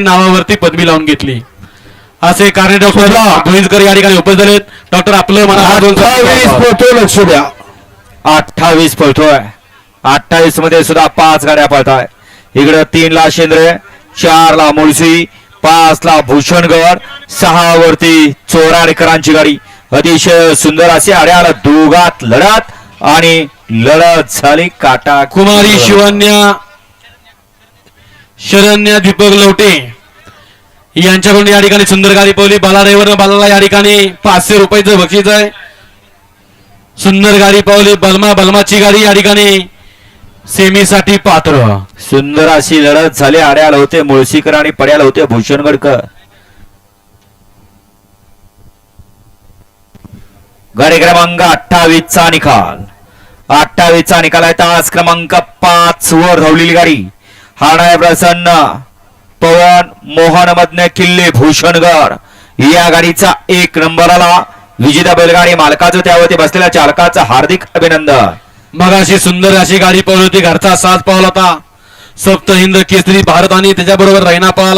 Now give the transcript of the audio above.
नावावरती पदवी लावून घेतली. असे कार्य डॉक्टर भोईजकर या ठिकाणी उपस्थित झालेत. डॉक्टर आपलं मला दोन अठ्ठावीस पळतो लक्ष द्या. अठ्ठावीस पळतोय अठ्ठावीसमध्ये सुद्धा पाच गाड्या पळताय. इकडं तीन ला शेंद्रे चार ला मुळशी पाच ला भूषणगड सहा वरती चोराडकरांची गाडी. अतिशय सुंदर अशी आड्याला दोघात लढत आणि लढत झाली काटा कुमारी शिवन्या शरण्य दीपक लवटे यांच्याकडून या ठिकाणी सुंदर गाडी पवली. बाला बालाला या ठिकाणी पाचशे रुपयाचं बक्षीस आहे. सुंदर गाडी पावली. बलमा बलमाची गाडी या ठिकाणी सेमीसाठी पात्र. सुंदर अशी लढत झाली. आड्याला होते मुळशीकर आणि पड्याला होते भूषणगडकर. गाडी क्रमांक अठ्ठावीस चा निकाल. अठ्ठावीस चा निकाल आहे. तास क्रमांक पाच वर धावलेली गाडी. हाणाय प्रसन्न. पवन मोहन मधने किल्ले भूषणगड. या गाडीचा एक नंबरला विजेता बैलगाडी मालकाचं त्यावरती बसलेल्या चालकाचं हार्दिक अभिनंदन. मग अशी सुंदर अशी गाडी पळवली होती. घरचा साज पावला होता सप्त हिंद केसरी भारत आणि त्याच्याबरोबर रैना पावला